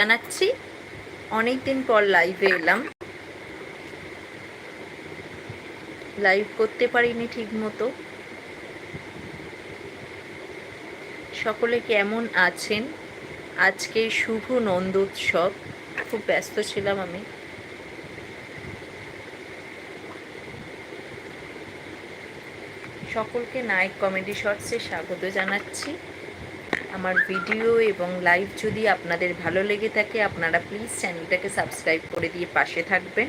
জানাচ্ছি। অনেক দিন পর লাইভে এলাম। লাইভ করতে পারিনি ঠিক মতো সকলে কেমন আছেন? আজকে শুভ নন্দোৎসব। খুব ব্যস্ত ছিলাম আমি। সকলকে নায়ক কমেডি শর্টসে স্বাগত জানাচ্ছি। আমার ভিডিও এবং লাইভ যদি আপনাদের ভালো লেগে থাকে, আপনারা প্লিজ চ্যানেলটাকে সাবস্ক্রাইব করে দিয়ে পাশে থাকবেন।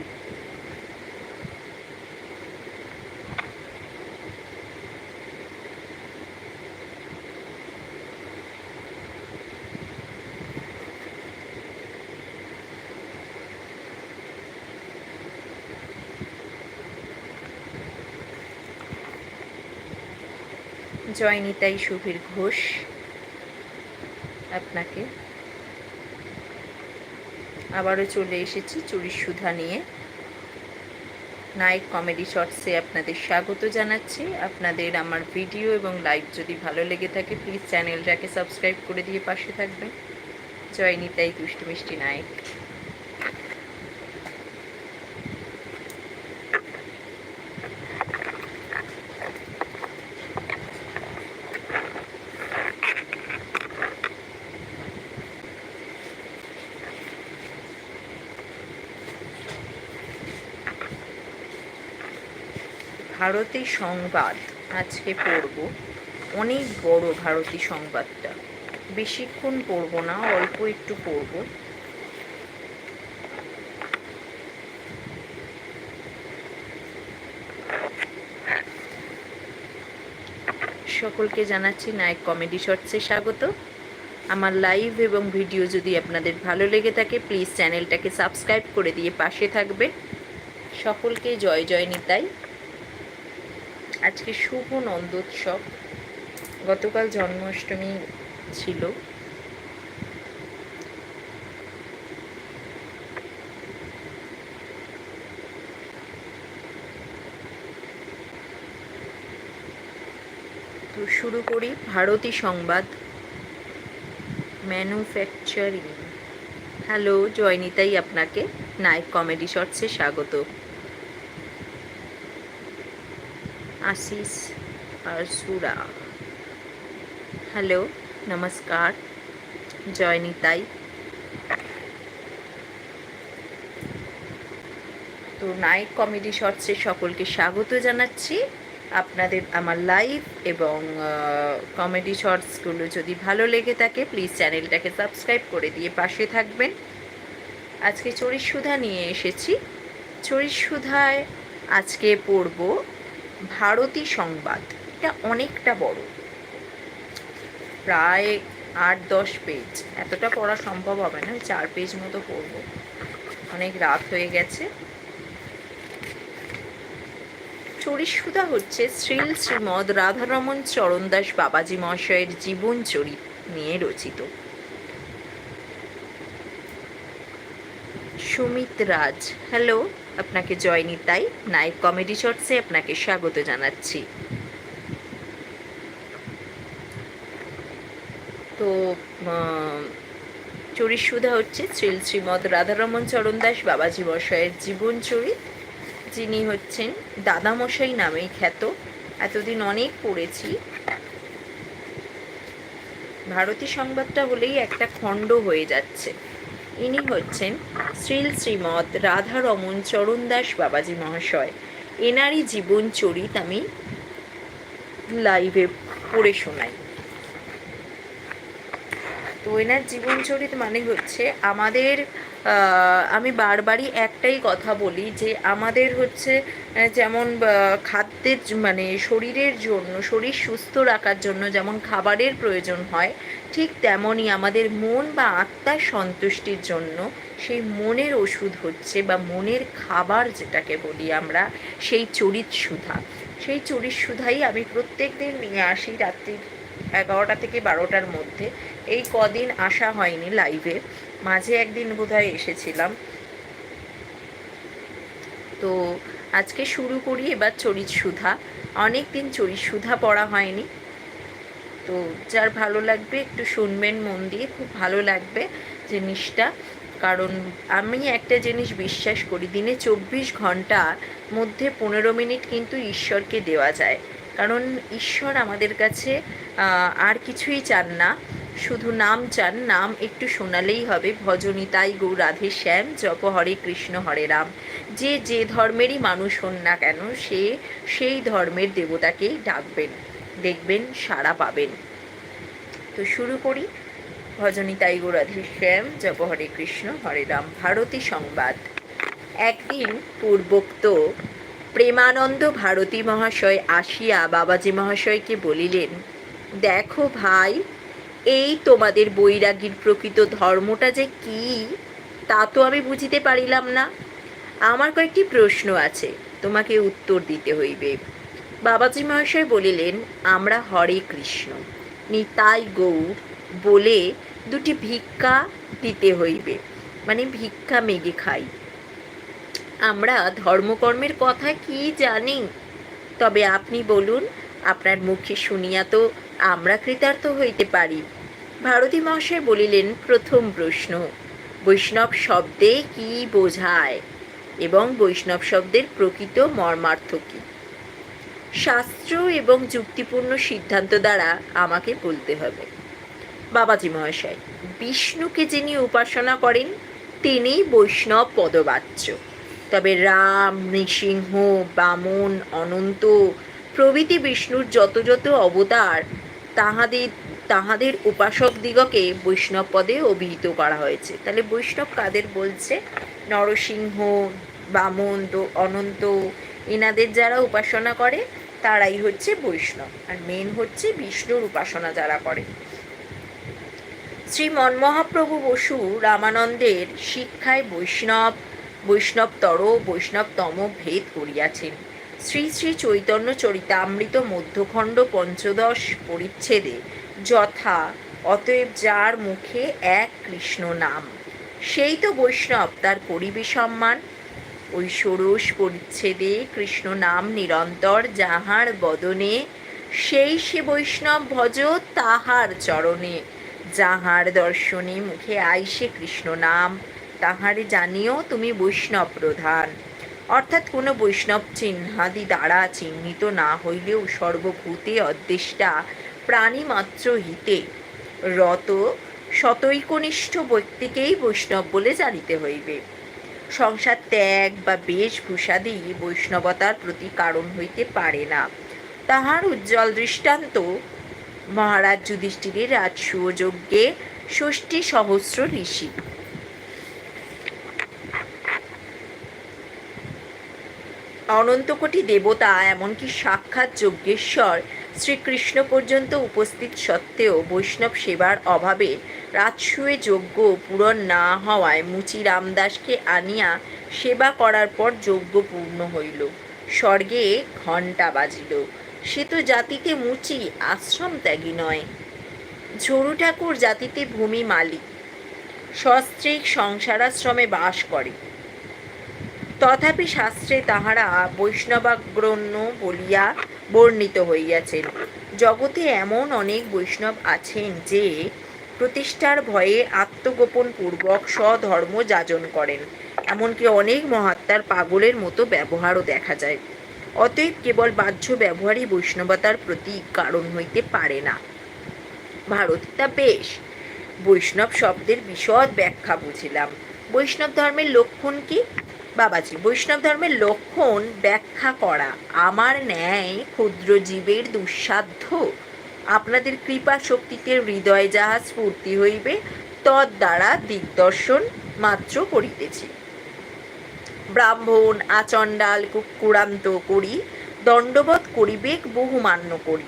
জয়নিতাই সুধীর ঘোষ। আপনাকে। আবারও চলে এসেছি চুরির সুধা নিয়ে। নায়ক কমেডি শর্টসে আপনাদের স্বাগত জানাচ্ছি। আপনাদের আমার ভিডিও এবং লাইভ যদি ভালো লেগে থাকে, প্লিজ চ্যানেলটাকে সাবস্ক্রাইব করে দিয়ে পাশে থাকবেন। জয় নিতাই মিষ্টি নায়ক। ভারতের সংবাদ আজকে পড়ব। অনেক বড় ভারতী সংবাদটা। বেশিক্ষণ পড়ব না, অল্প একটু পড়ব। সকলকে জানাচ্ছি নায়ক কমেডি শর্টসে স্বাগত। আমার লাইভ এবং ভিডিও যদি আপনাদের ভালো লেগে থাকে, প্লিজ চ্যানেলটাকে সাবস্ক্রাইব করে দিয়ে পাশে থাকবে সকলকে জয় জয় নিতাই। আজকে শুভ নন্দোৎসব। গতকাল জন্মাষ্টমী ছিল। তো শুরু করি ভারতী সংবাদ। ম্যানুফ্যাকচারিং হ্যালো জয়নিতাই আপনাকে। নায়ক কমেডি শর্টসে স্বাগত। আশিস আর সুরা হ্যালো নমস্কার জয় নিতাই তো নাইট কমেডি শর্টসে সকলকে স্বাগত জানাচ্ছি। আপনাদের আমার লাইভ এবং কমেডি শর্টসগুলো যদি ভালো লেগে থাকে প্লিজ চ্যানেলটাকে সাবস্ক্রাইব করে দিয়ে পাশে থাকবেন। আজকে চড়ির নিয়ে এসেছি। চড়ির আজকে পড়ব ভারতী সংবাদ। এটা অনেকটা বড়। প্রায় আট, দশ পেজ এতটা পড়া সম্ভব হবে না চার পেজ মতো পড়ব। অনেক রাত হয়ে গেছে। চরিসুধা হচ্ছে শ্রীল শ্রীমদ রাধারমন চরণদাস বাবাজি মহাশয়ের জীবন চরিত নিয়ে রচিত। সুমিত রাজ হ্যালো আপনাকে জয় নিতাই নায়ক কমেডি শর্টসে আপনাকে স্বাগত জানাচ্ছি। তো চরিসুধা হচ্ছে শ্রীল শ্রীমদ রাধারমন চরণ দাস, বাবাজি মশাইয়ের জীবন চরিত। যিনি হচ্ছেন দাদামশাই নামেই খ্যাত। এতদিন অনেক পড়েছি। ভারতী সংবাদটা হলেই একটা খণ্ড হয়ে যাচ্ছে। ইনি হচ্ছেন শ্রীল শ্রীমৎ রাধারমন চরণদাস বাবাজি মহাশয়। এনারই জীবন চরিত আমি লাইভে পড়ে শোনাই। তো এনার জীবন চরিত মানে হচ্ছে আমাদের আমি বারবারই একটাই কথা বলি যে আমাদের হচ্ছে যেমন খাদ্যের মানে শরীরের জন্য, শরীর সুস্থ রাখার জন্য যেমন খাবারের প্রয়োজন হয় ঠিক তেমনই আমাদের মন বা আত্মার সন্তুষ্টির জন্য সেই মনের ওষুধ হচ্ছে বা মনের খাবার যেটাকে বলি আমরা, সেই চরিত সুধা। সেই চরিত সুধাই আমি প্রত্যেক দিন নিয়ে আসি রাত্রির এগারোটা থেকে বারোটার মধ্যে। এই কদিন আসা হয়নি লাইভে মাঝে একদিন বোধহয় এসেছিলাম। তো আজকে শুরু করি এবার চরিত সুধা। অনেক দিন চরিত সুধা পড়া হয়নি। তো যার ভালো লাগবে একটু শুনবেন মন দিয়ে, খুব ভালো লাগবে জিনিসটা। কারণ আমি একটা জিনিস বিশ্বাস করি, দিনে চব্বিশ ঘণ্টার মধ্যে পনেরো মিনিট কিন্তু ঈশ্বরকে দেওয়া যায়। কারণ ঈশ্বর আমাদের কাছে আর কিছুই চান না। শুধু নাম চান, নাম একটু শোনালেই হবে। ভজনী তাই গৌ রাধে শ্যাম, জপ হরে কৃষ্ণ হরে রাম। যে যে ধর্মেরই মানুষ হন না কেন, সে সেই ধর্মের দেবতাকেই ডাকবেন। দেখবেন, সাড়া পাবেন। তো শুরু করি। ভজনী তাই গৌ শ্যাম জপ হরে কৃষ্ণ, হরে রাম। ভারতী সংবাদ। একদিন পূর্বোক্ত প্রেমানন্দ ভারতী মহাশয় আসিয়া বাবাজি মহাশয়কে বলিলেন, দেখো ভাই, এই তোমাদের বৈরাগীর প্রকৃত ধর্মটা যে কি, তা তো আমি বুঝিতে পারিলাম না। আমার কয়েকটি প্রশ্ন আছে, তোমাকে উত্তর দিতে হইবে। বাবাজি মহাশয় বলিলেন, আমরা হরে কৃষ্ণ। নিতাই গৌর বলে দুটি ভিক্ষা দিতে হইবে। মানে ভিক্ষা মেগে খাই। আমরা ধর্মকর্মের কথা কি জানি? তবে আপনি বলুন, আপনার মুখে শুনিয়া তো আমরা কৃতার্থ হইতে পারি ভারতী মহাশয় বলিলেন, প্রথম প্রশ্ন, বৈষ্ণব শব্দে কি বোঝায়? এবং বৈষ্ণব শব্দের প্রকৃত মর্মার্থ কি? শাস্ত্র এবং যুক্তিপূর্ণ সিদ্ধান্ত দ্বারা আমাকে বলতে হবে। বাবাজি মহাশয়, বিষ্ণুকে যিনি উপাসনা করেন, তিনি বৈষ্ণব পদবাচ্য। তবে রাম, নৃসিংহ, বামন, অনন্ত প্রভৃতি বিষ্ণুর যত যত অবতার, তাহাদের তাহাদের উপাসক দিগকে বৈষ্ণব পদে অভিহিত করা হয়েছে। তাহলে বৈষ্ণব কাদের বলছে? নরসিংহ, বামন, অনন্ত, এনাদের যারা উপাসনা করে তারাই হচ্ছে বৈষ্ণব আর মেন হচ্ছে বিষ্ণুর উপাসনা যারা করে। শ্রী মনমহাপ্রভু বসু রামানন্দের শিক্ষায় বৈষ্ণব, বৈষ্ণবতর, বৈষ্ণবতম ভেদ করিয়াছেন। শ্রী শ্রী চৈতন্য চরিতামৃত মধ্যখণ্ড পঞ্চদশ পরিচ্ছেদে যথা, অতএব যার মুখে এক কৃষ্ণ নাম। সেই তো বৈষ্ণব, তার করিবে সম্মান ওই ষোড়শ পরিচ্ছেদে কৃষ্ণ নাম নিরন্তর যাহার বদনে, সেই সে বৈষ্ণব ভজ তাহার চরণে। যাহার দর্শনে মুখে আইসে কৃষ্ণ নাম, তাহারে জানিও তুমি বৈষ্ণব প্রধান। অর্থাৎ কোনো বৈষ্ণব চিহ্নাদি দ্বারা চিহ্নিত না হইলেও সর্বভূতে অদ্দেষ্টা প্রাণীমাত্র হিতে। রত শতৈকনিষ্ঠ ব্যক্তিকেই বৈষ্ণব বলে জানিতে হইবে। সংসার ত্যাগ বা বেশভূষাদি বৈষ্ণবতার প্রতি কারণ হইতে পারে না। তাহার উজ্জ্বল দৃষ্টান্ত মহারাজ যুধিষ্ঠিরের রাজসুযজ্ঞে ষষ্ঠী সহস্র ঋষি। অনন্তকোটি দেবতা এমনকি সাক্ষাৎ যজ্ঞেশ্বর শ্রীকৃষ্ণ পর্যন্ত উপস্থিত সত্ত্বেও বৈষ্ণব সেবার অভাবে রাজসূয়ে যজ্ঞ পূরণ না হওয়ায় মুচি রামদাসকে আনিয়া সেবা করার পর যজ্ঞ পূর্ণ হইল। স্বর্গে ঘণ্টা বাজিল। সে তো জাতিতে মুচি, আশ্রম ত্যাগী নয়। ঝরু ঠাকুর জাতিতে ভূমি মালিক। সস্ত্রীক সংসারাশ্রমে বাস করে। তথাপি শাস্ত্রে তাহারা বৈষ্ণবাগ্রণ্য বলিয়া বর্ণিত হইয়াছেন। জগতে এমন অনেক বৈষ্ণব আছেন যে প্রতিষ্ঠার ভয়ে আত্মগোপন পূর্বক স্বধর্ম যাজন করেন। এমনকি অনেক মহাত্মার পাগলের মতো ব্যবহারও দেখা যায়। অতএব কেবল বাহ্য ব্যবহারই বৈষ্ণবতার প্রতি কারণ হইতে পারে না। ভারত তা বেশ। বৈষ্ণব শব্দের বিশদ ব্যাখ্যা বুঝিলাম। বৈষ্ণব ধর্মের লক্ষণ কি? বাবাজি, বৈষ্ণব ধর্মের লক্ষণ ব্যাখ্যা করা। আমার ন্যায় ক্ষুদ্র জীবের দুঃসাধ্য। আপনাদের কৃপা শক্তিতে হৃদয় যাহা স্ফূর্তি হইবে তদ দ্বারা দিগদর্শন মাত্র করিতেছি। ব্রাহ্মণ, আচণ্ডাল, কুকুরান্ত করি, দণ্ডবধ করিবেক বহু মান্য করি।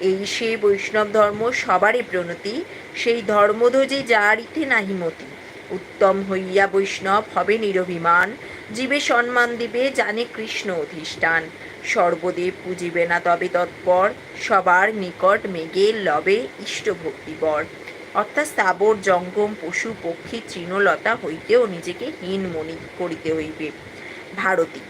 এই সে বৈষ্ণব ধর্ম সবারই প্রণতি, সেই ধর্মধ্বজে যারিতে নাহি মতি। উত্তম হইয়া বৈষ্ণব হবে নিরভিমান, জীবে সম্মান দিবে জানে কৃষ্ণ অধিষ্ঠান। সর্বদেব পুজিবে না তবে তৎপর, সবার নিকট মেঘে লবে ইষ্ট ভক্তিবর অর্থাৎ স্থাবর জঙ্গম, পশু, পক্ষী, তৃণলতা হইতেও নিজেকে হীন মনি করিতে হইবে। ভারতী,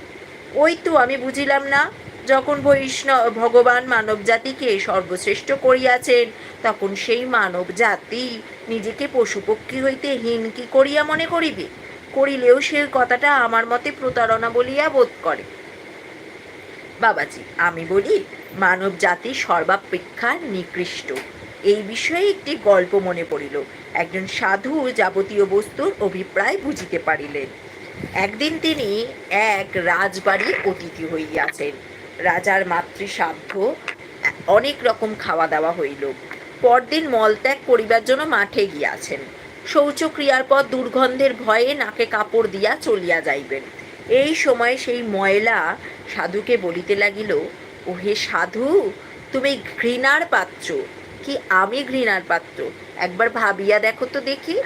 ওই তো আমি বুঝিলাম না, যখন বৈষ্ণব, ভগবান মানব জাতিকে সর্বশ্রেষ্ঠ করিয়াছেন, তখন সেই মানব জাতি নিজেকে পশুপক্ষী হইতে হীন কি করিয়া মনে করিবে? করিলেও সে কথাটা আমার মতে প্রতারণা বলিয়া বোধ করে। বাবাজি, আমি বলি মানব জাতি সর্বাপেক্ষা নিকৃষ্ট। এই বিষয়ে একটি গল্প মনে পড়িল। একজন সাধু যাবতীয় বস্তুর অভিপ্রায় বুঝিতে পারিলেন। একদিন তিনি এক রাজবাড়ির অতিথি হইয়াছেন। রাজার মাতৃসাধ্য, অনেক রকম খাওয়া দাওয়া হইল। পরদিন মলত্যাগ করিবার জন্য মাঠে গিয়াছেন। শৌচক্রিয়ার পর দুর্গন্ধের ভয়ে নাকে কাপড় দিয়া চলিয়া যাইবেন। এই সময় সেই ময়লা সাধুকে বলিতে লাগিল, ওহে সাধু, তুমি ঘৃণার পাত্র। কি আমি ঘৃণার পাত্র? একবার ভাবিয়া দেখো তো দেখি।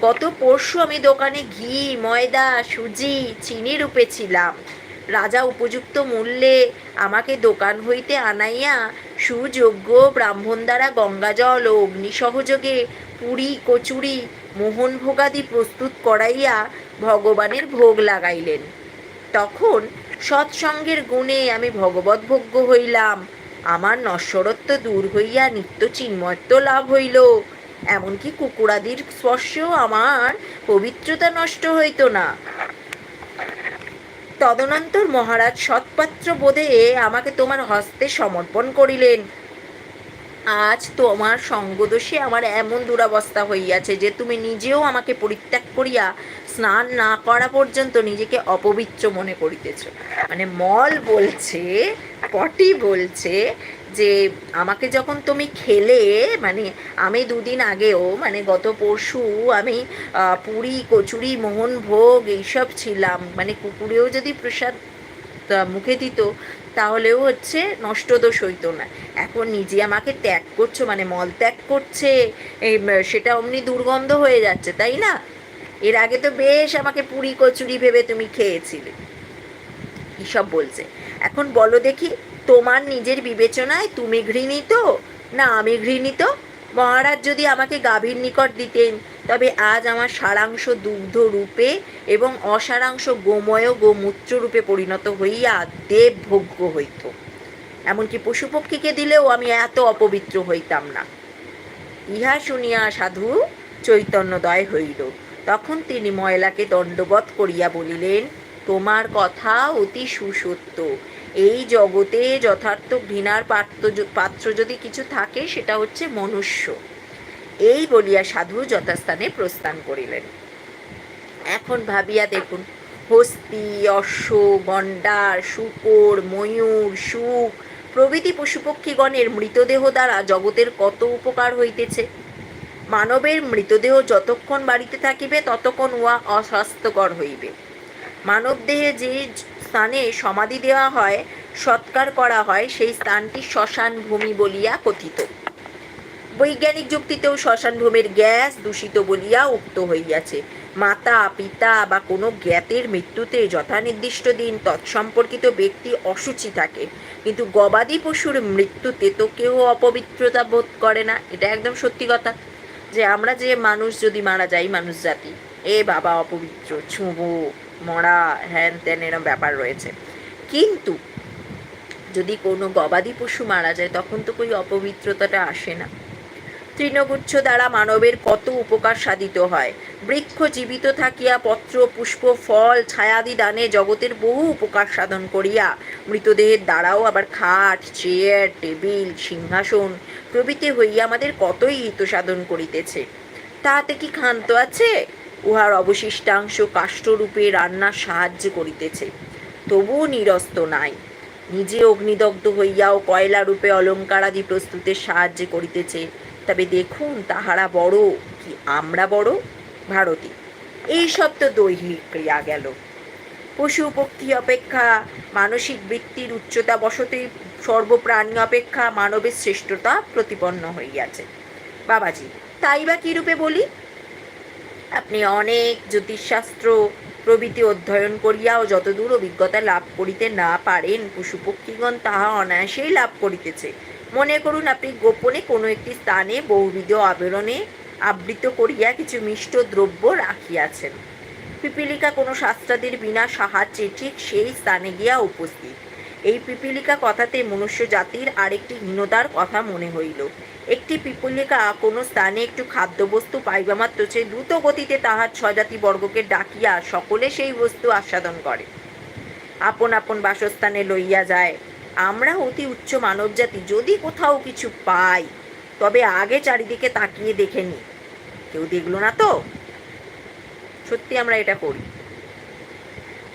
গত পরশু আমি দোকানে ঘি, ময়দা, সুজি, চিনি রূপেছিলাম রাজা উপযুক্ত মূল্যে আমাকে দোকান হইতে আনাইয়া সুযোগ্য ব্রাহ্মণ দ্বারা গঙ্গাজল ও অগ্নি সহযোগে পুরী, কচুরি মোহন ভোগাদি প্রস্তুত করাইয়া ভগবানের ভোগ লাগাইলেন। তখন সৎসঙ্গের গুণে আমি ভগবত ভোগ্য হইলাম। আমার নশ্বরত্ব দূর হইয়া নিত্য চিন্ময়ত্ব লাভ হইল। এমনকি কুকুরাদির স্পর্শেও আমার পবিত্রতা নষ্ট হইত না। তদনন্তর মহারাজ সৎপাত্র বোধে আমাকে তোমার হস্তে সমর্পণ করিলেন। আজ তোমার সঙ্গদোষে আমার এমন দুরাবস্থা হইয়াছে যে তুমি নিজেও আমাকে পরিত্যাগ করিয়া স্নান না করা পর্যন্ত নিজেকে অপবিত্র মনে করিতেছ। মানে মল বলছে, পটি বলছে যে, আমাকে যখন তুমি খেলে মানে আমি দুদিন আগেও মানে গত পরশু আমি পুরি, কচুরি, মোহন ভোগ এইসব ছিলাম। মানে কুকুরেও যদি প্রসাদ মুখে দিত, তাহলেও হচ্ছে নষ্ট দোষ হইতো না। এখন নিজে আমাকে ত্যাগ করছ মানে মল ত্যাগ করছে সেটা অমনি দুর্গন্ধ হয়ে যাচ্ছে, তাই না? এর আগে তো বেশ আমাকে পুরি কচুরি ভেবে তুমি খেয়েছিলে। এসব বলছে। এখন বলো দেখি, তোমার নিজের বিবেচনায় তুমি ঘৃণিত? না, আমি ঘৃণিত? মহারাজ যদি আমাকে গাভীর নিকট দিতেন, তবে আজ আমার সারাংশ দুগ্ধ রূপে এবং অসারাংশ গোময় গোমূত্র রূপে পরিণত হইয়া দেব ভোগ্য হইত। এমনকি পশুপক্ষীকে দিলেও আমি এত অপবিত্র হইতাম না। ইহা শুনিয়া সাধু চৈতন্যদয় হইল। তখন তিনি ময়লাকে দণ্ডবৎ করিয়া বলিলেন, তোমার কথা অতি সুসত্য। এই জগতে যথার্থ ঘৃণার পাত্র পাত্র যদি কিছু থাকে, সেটা হচ্ছে মনুষ্য। এই বলিয়া সাধু যথাস্থানে প্রস্থান করিলেন। এখন ভাবিয়া দেখুন, হস্তি, অশ্ব, গণ্ডার, শুকর, ময়ূর, সুখ, প্রভৃতি পশুপক্ষীগণের মৃতদেহ দ্বারা জগতের কত উপকার হইতেছে। মানবের মৃতদেহ যতক্ষণ বাড়িতে থাকিবে, ততক্ষণ উহা অস্বাস্থ্যকর হইবে। মানব দেহে যে স্থানে সমাধি দেওয়া হয়, সৎকার করা হয়, সেই স্থানটি শ্মশান ভূমি বলিয়া কথিত। বৈজ্ঞানিক যুক্তিতেও শ্মশান ভূমির গ্যাস দূষিত বলিয়া উক্ত হইয়াছে। মাতা, পিতা বা কোনো জ্ঞাতের মৃত্যুতে যথানির্দিষ্ট দিন তৎসম্পর্কিত ব্যক্তি অসুচি থাকে। কিন্তু গবাদি পশুর মৃত্যুতে তো কেউ অপবিত্রতা বোধ করে না, এটা একদম সত্যি কথা। যে আমরা যে মানুষ যদি মারা যাই, মানুষ জাতি। এ বাবা অপবিত্র, ছুঁবো, মরা হ্যান ত্যান এরম ব্যাপার রয়েছে। কিন্তু যদি কোনো গবাদি পশু মারা যায়, তখন তো কই অপবিত্রতাটা আসে না। তৃণগুচ্ছ দ্বারা মানবের কত উপকার সাধিত হয়। বৃক্ষ জীবিত থাকিয়া পত্র, পুষ্প, ফল, ছায়াদি দানে জগতের বহু উপকার সাধন করিয়া মৃতদেহের দ্বারাও আবার খাট, চেয়ার, টেবিল, সিংহাসন প্রভৃতি হইয়া আমাদের কতই হিত সাধন করিতেছে। তাহাতে কি ক্ষান্ত আছে? উহার অবশিষ্টাংশ কাষ্ঠরূপে রান্নার সাহায্য করিতেছে। তবুও নিরস্ত নাই। নিজে অগ্নিদগ্ধ হইয়াও কয়লা রূপে অলঙ্কারাদি প্রস্তুতের সাহায্য করিতেছে। তবে দেখুন, তাহারা বড়, কি আমরা বড়? ভারতী এইসব তো দৈহিক ক্রিয়া গেল। পশু পক্ষী অপেক্ষা, মানসিক বৃত্তির উচ্চতা বশতে সর্বপ্রাণী অপেক্ষা মানবের শ্রেষ্ঠতা প্রতিপন্ন হইয়াছে। বাবাজি, তাই বা কী রূপে বলি? আপনি অনেক জ্যোতিষশাস্ত্র, প্রভৃতি অধ্যয়ন করিয়াও যতদূর অভিজ্ঞতা লাভ করিতে না পারেন পশুপক্ষীগণ তাহা অনায়াসেই লাভ করিতেছে। মনে করুন, আপনি গোপনে কোনো একটি স্থানে বহুবিধ আবরণে আবৃত করিয়া কিছু মিষ্ট দ্রব্য রাখিয়াছেন। পিপিলিকা কোনো শাস্ত্রাদির বিনা সাহায্যে ঠিক সেই স্থানে গিয়া উপস্থিত। এই পিপিলিকা কথাতে মনুষ্য জাতির আরেকটি হীনতার কথা মনে হইল। একটি পিপলিকা কোনো স্থানে একটু খাদ্যবস্তু পাইবা মাত্র সে দ্রুত গতিতে তাহার ছজাতি বর্গকে ডাকিয়া সকলে সেই বস্তু আস্বাদন করে। আপন আপন বাসস্থানে লইয়া যায়। আমরা অতি উচ্চ মানবজাতি, যদি কোথাও কিছু পাই, তবে আগে চারিদিকে তাকিয়ে দেখে নি। কেউ দেখল না তো? সত্যি আমরা এটা করি।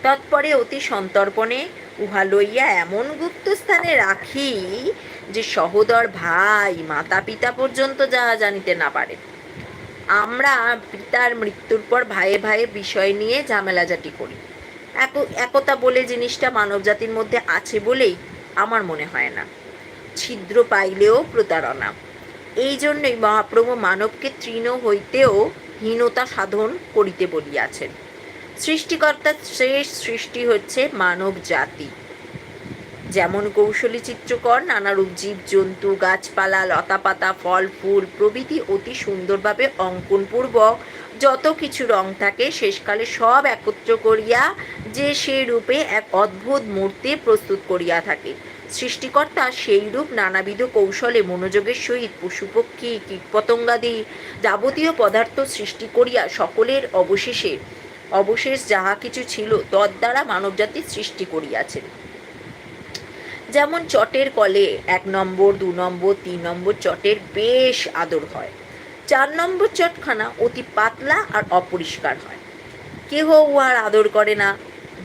তৎপরে অতি সন্তর্পণে উহা লইয়া এমন গুপ্ত স্থানে রাখি যে সহোদর ভাই মাতা পিতা পর্যন্ত যাহা জানিতে না পারে। আমরা পিতার মৃত্যুর পর ভাইয়ে ভাইয়ে বিষয় নিয়ে ঝামেলাঝাটি করি। এক- একতা বলে জিনিসটা মানব জাতির মধ্যে আছে বলেই আমার মনে হয় না। ছিদ্র পাইলেও প্রতারণা। এই জন্যই মহাপ্রভু মানবকে তৃণ হইতেও হীনতা সাধন করিতে বলিয়াছেন। সৃষ্টিকর্তার শেষ সৃষ্টি হচ্ছে মানব জাতি। যেমন কৌশলী চিত্রকর, নানারূপ জীব জন্তু গাছপালা, লতাপাতা, ফল, ফুল প্রভৃতি অতি সুন্দরভাবে অঙ্কনপূর্বক যত কিছু রং থাকে শেষকালে সব একত্র করিয়া যে সে রূপে এক অদ্ভুত মূর্তি প্রস্তুত করিয়া থাকে। সৃষ্টিকর্তা সেই রূপ নানাবিধ কৌশলে মনোযোগের সহিত পশুপক্ষী, কীটপতঙ্গাদি যাবতীয় পদার্থ সৃষ্টি করিয়া সকলের অবশেষে, অবশেষ যাহা কিছু ছিল তদ্বারা মানবজাতির সৃষ্টি করিয়াছেন। যেমন চটের কলে এক নম্বর, দু নম্বর, তিন নম্বর চটের বেশ আদর হয়। চার নম্বর চটখানা অতি পাতলা আর অপরিষ্কার হয়। কেহ উহার আদর করে না।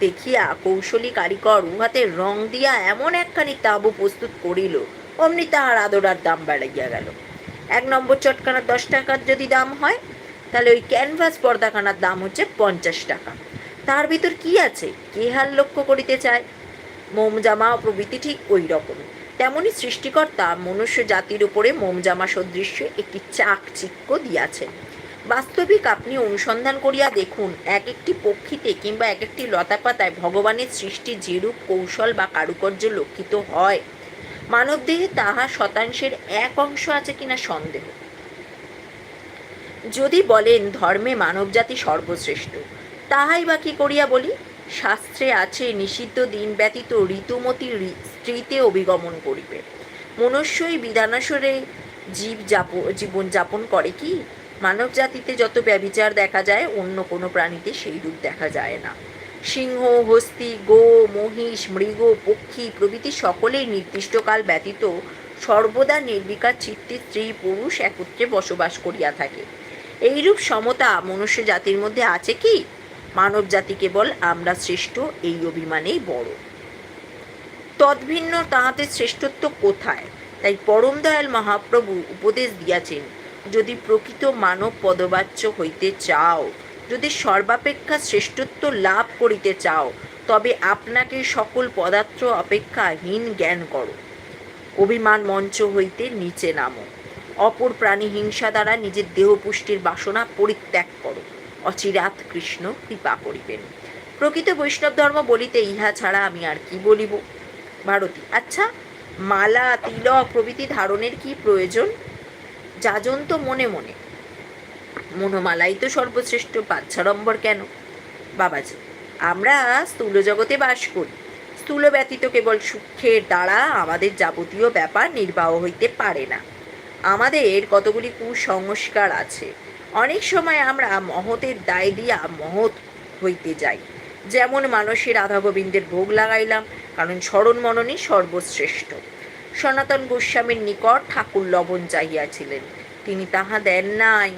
দেখিয়া কৌশলী কারিকর উহাতে রং দিয়া এমন একখানি তাঁবু প্রস্তুত করিল, অমনি তাহার আদরার দাম বাড়াইয়া গেল। এক নম্বর চটখানার দশ টাকার যদি দাম হয়, তাহলে ওই ক্যানভাস পর্দাখানার দাম হচ্ছে পঞ্চাশ টাকা। তার ভিতর কি আছে? কে হার লক্ষ্য করিতে চায়? মোম জামা প্রভৃতি ঠিক ওই রকম। তেমনি সৃষ্টিকর্তা মনুষ্য জাতির উপরে মোম জামা সদৃশ্য একটি চাকচিক্য দিয়াছেন। বাস্তবিক আপনি অনুসন্ধান করিয়া দেখুন এক একটি পক্ষীতে কিংবা এক একটি লতাপাতায় ভগবানের সৃষ্টি যেরূপ কৌশল বা কারুকার্য লক্ষিত হয়। মানবদেহে তাহা শতাংশের এক অংশ আছে কিনা সন্দেহ। যদি বলেন ধর্মে মানবজাতি সর্বশ্রেষ্ঠ, তাহাই বা কি করিয়া বলি? শাস্ত্রে আছে, নিষিদ্ধ দিন ব্যতীত ঋতুমতি স্ত্রীতে অভিগমন করিবে। মনুষ্যই বিধানাসরে জীব যাপ জীবন যাপন করে কি? মানব জাতিতে যত ব্যবিচার দেখা যায়, অন্য কোনো প্রাণীতে সেই রূপ দেখা যায় না। সিংহ, হস্তি, গো, মহিষ, মৃগ, পক্ষী প্রভৃতি সকলেই নির্দিষ্টকাল ব্যতীত সর্বদা নির্বিকার চিত্তে স্ত্রী পুরুষ একত্রে বসবাস করিয়া থাকে। এইরূপ সমতা মনুষ্য জাতির মধ্যে আছে কি? মানব জাতি কেবল আমরা শ্রেষ্ঠ, এই অভিমানেই বড়। তদ্ভিন্ন তাহাদের শ্রেষ্ঠত্ব কোথায়? তাই পরম দয়াল মহাপ্রভু উপদেশ দিয়াছেন যদি প্রকৃত মানব পদবাচ্য হইতে চাও, যদি সর্বাপেক্ষা শ্রেষ্ঠত্ব লাভ করিতে চাও, তবে আপনাকে সকল পদার্থ অপেক্ষা হীন জ্ঞান করো। অভিমান মঞ্চ হইতে নিচে নামো। অপর প্রাণী হিংসা দ্বারা নিজের দেহ পুষ্টির বাসনা পরিত্যাগ করো। অচিরাত কৃষ্ণ কৃপা করিবেন। প্রকৃত বৈষ্ণব ধর্ম বলিতে ইহা ছাড়া আমি আর কি বলিব? ভারতী আচ্ছা মালা, তিলক প্রভৃতি ধারণের কি প্রয়োজন? যাজন তো মনে মনে, মনোমালাই তো সর্বশ্রেষ্ঠ বাচ্চারম্বর কেন? বাবাজি, আমরা স্থূল জগতে বাস করি। স্থূল ব্যতীত কেবল সূক্ষ্মের দ্বারা আমাদের যাবতীয় ব্যাপার নির্বাহ হইতে পারে না। আমাদের কতগুলি কুসংস্কার আছে। অনেক সময় আমরা মহতের দায় দিয়া মহৎ হইতে যাই। যেমন মানুষের রাধা গোবিন্দের ভোগ লাগাইলাম, কারণ স্মরণ মননই সর্বশ্রেষ্ঠ। সনাতন গোস্বামীর নিকট ঠাকুর লবণ চাহিয়াছিলেন। তিনি তাহা দেন নাই।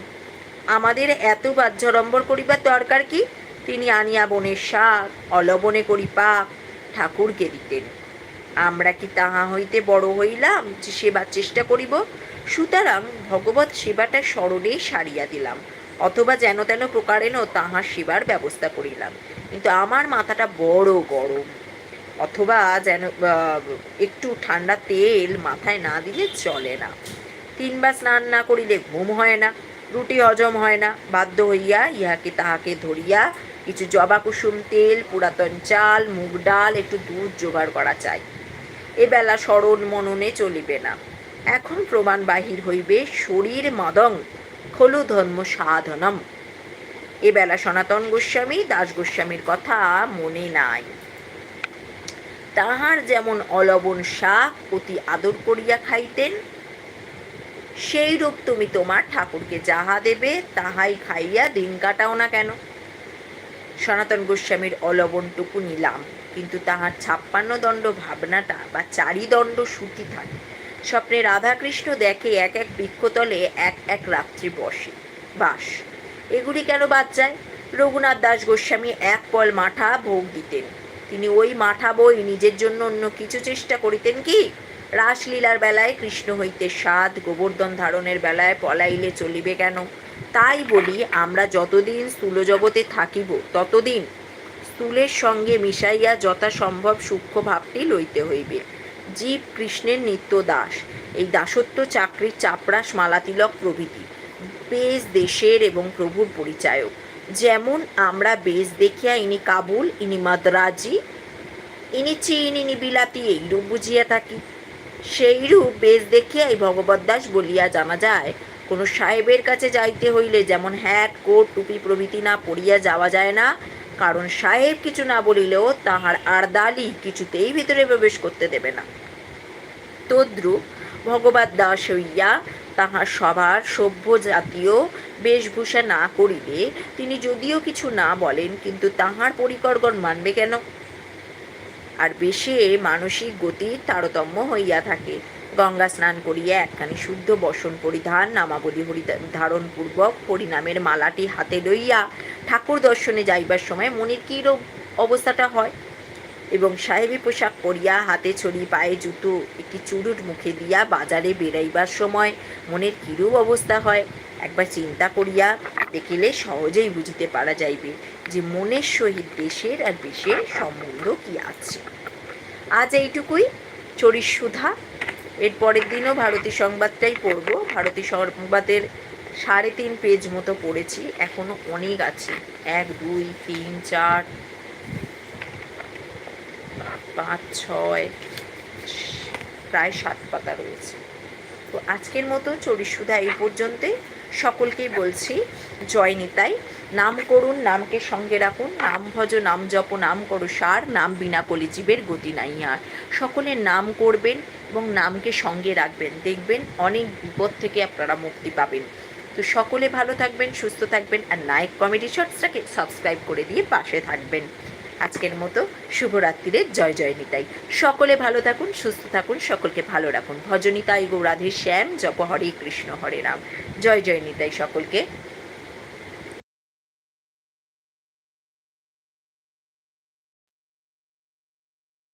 আমাদের এত বাহ্যরম্বর করিবার দরকার কি? তিনি আনিয়া বনের শাক অলবনে করি পাক ঠাকুরকে দিতেন আমরা কি তাহা হইতে বড় হইলাম যে সেবার চেষ্টা করিব? সুতরাং ভগবত সেবাটা স্মরণেই সারিয়া দিলাম, অথবা যেন তেন প্রকারেণ তাহার সেবার ব্যবস্থা করিলাম। কিন্তু আমার মাথাটা বড় গরম। অথবা যেন একটু ঠান্ডা তেল মাথায় না দিলে চলে না। তিনবার স্নান না করিলে ঘুম হয় না, রুটি হজম হয় না, বাধ্য হইয়া ইহাকে তাহাকে ধরিয়া কিছু জবা কুসুম তেল, পুরাতন চাল, মুগ ডাল, একটু দুধ জোগাড় করা চাই। এবেলা স্মরণ মননে চলিবে না। এখন প্রমাণ বাহির হইবে, শরীর মদং খলু ধর্ম সাধনম এবেলা সনাতন গোস্বামী, দাস গোস্বামীর কথা মনে নাই। তাহার যেমন অলবণ শাক অতি আদর করিয়া খাইতেন সেই রূপ তুমি তোমার ঠাকুরকে যাহা দেবে তাহাই খাইয়া দিন কাটাও না কেন? সনাতন গোস্বামীর অলবণটুকু নিলাম, কিন্তু তাহার ছাপ্পান্ন দণ্ড ভাবনাটা বা চারি দণ্ড শ্রুতি থাকে। স্বপ্নে রাধাকৃষ্ণ দেখে এক এক বৃক্ষতলে এক এক রাত্রি বসে। বাস, এগুলি কেন বাদ যায়? রঘুনাথ দাস গোস্বামী এক পল মাঠা ভোগ দিতেন। তিনি ওই মাঠা বই নিজের জন্য অন্য কিছু চেষ্টা করিতেন কি? রাসলীলার বেলায় কৃষ্ণ হইতে সাধ, গোবর্ধন ধারণের বেলায় পলাইলে চলিবে কেন? তাই বলি, আমরা যতদিন স্থূল জগতে থাকিব, ততদিন স্থূলের সঙ্গে মিশাইয়া যথাসম্ভব সূক্ষ্ম ভাবটি লইতে হইবে। জীব কৃষ্ণের নিত্য দাস, এই দাসত্ব চাকরির চাপড়াস মালাতিলক প্রভৃতি, বেশ দেশের এবং প্রভুর পরিচায়ক। যেমন আমরা বেশ দেখিয়া ইনি কাবুল, ইনি মাদ্রাজি, ইনি চীন, ইনি বিলাতি, এইরূপ বুঝিয়া থাকি। সেইরূপ বেশ দেখিয়াই ভগবত দাস বলিয়া জানা যায়, কোনো সাহেবের কাছে যাইতে হইলে যেমন হ্যাট, কোট, টুপি প্রভৃতি না পড়িয়া যাওয়া যায় না, কারণ সাহেব কিছু না বলিলেও তাহার আরদালি কিছুতেই ভিতরে প্রবেশ করতে দেবে না। তদ্রুপ ভগবত দাস হইয়া তাহার সভার সভ্য জাতীয় বেশভূষা না করিলে তিনি যদিও কিছু না বলেন, কিন্তু তাহার পরিকরগণ মানবে কেন? আর বেশে মানসিক গতির তারতম্য হইয়া থাকে। গঙ্গা স্নান করিয়া একখানি শুদ্ধ বসন পরিধান, নামাবলী হরি ধারণ পূর্বক হরিনামের মালাটি হাতে লইয়া ঠাকুর দর্শনে যাইবার সময় মনের কীরূপ অবস্থাটা হয়? এবং সাহেবী পোশাক পরিয়া, হাতে ছড়ি, পায়ে জুতো, একটি চুরুট মুখে দিয়া বাজারে বেরাইবার সময় মনের কিরূপ অবস্থা হয়, একবার চিন্তা করিয়া দেখিলে সহজেই বুঝিতে পারা যাইবে যে মনের সহিত দেশের আর বেশের সম্বন্ধ কি আছে। আজ এইটুকুই। চরিস সুধা। এর পরের দিনও ভারতী সংবাদটাই পড়ব। ভারতী সংবাদের সাড়ে তিন পেজ মতো পড়েছি। এখনও অনেক আছে। এক, দুই, তিন, চার পাঁচ, ছয়, প্রায় সাত পাতা রয়েছে। তো আজকের মতো চরিসুধা এই পর্যন্তই। সকলকেই বলছি, জয় নিতাই। নাম করুন, নামকে সঙ্গে রাখুন। নাম ভজ, নাম জপ, নাম করো সার। নাম বিনা কলিজীবের গতি নাই আর। সকলের নাম করবেন এবং নামকে সঙ্গে রাখবেন। দেখবেন অনেক বিপদ থেকে আপনারা মুক্তি পাবেন। তো সকলে ভালো থাকবেন, সুস্থ থাকবেন। আর নায়ক কমেডি শর্টসটাকে সাবস্ক্রাইব করে দিয়ে পাশে থাকবেন। আজকের মতো শুভরাত্রিরে জয় জয় নিতাই সকলে ভালো থাকুন, সুস্থ থাকুন, সকলকে ভালো রাখুন। ভজনিতাই গৌরাধে শ্যাম জপ হরে কৃষ্ণ হরে রাম। জয় জয় নিতাই সকলকে।